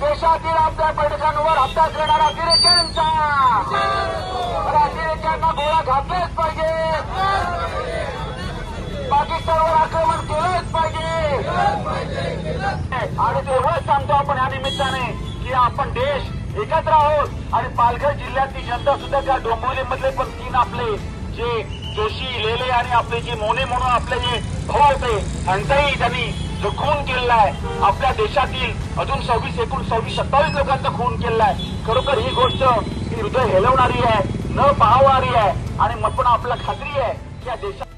देशातील आपल्या बैठकांवर हप्ता देणारा अतिरेक्यांचा अरे अतिरेक्यांना गोळा घातलेच पाहिजे. पाकिस्तानवर आक्रमण केलंच पाहिजे. आणि तेव्हाच सांगतो आपण या निमित्ताने की आपण देश एकत्र आहोत. आणि पालघर जिल्ह्यातली जनता सुद्धा त्या डोंबिवलीमधले पण तीन आपले जे जोशी लेले आणि आपले जे मोने म्हणून आपले जे भाऊ होते त्यांचाही त्यांनी जो खून केलेला आहे आपल्या देशातील अजून सव्वीस एकूण सव्वीस सत्तावीस लोकांचा खून केलेला आहे खरोखर ही गोष्ट ही हृदय हेलवणारी आहे न पाहणारी आहे आणि मग पण आपल्याला खात्री आहे की या देशात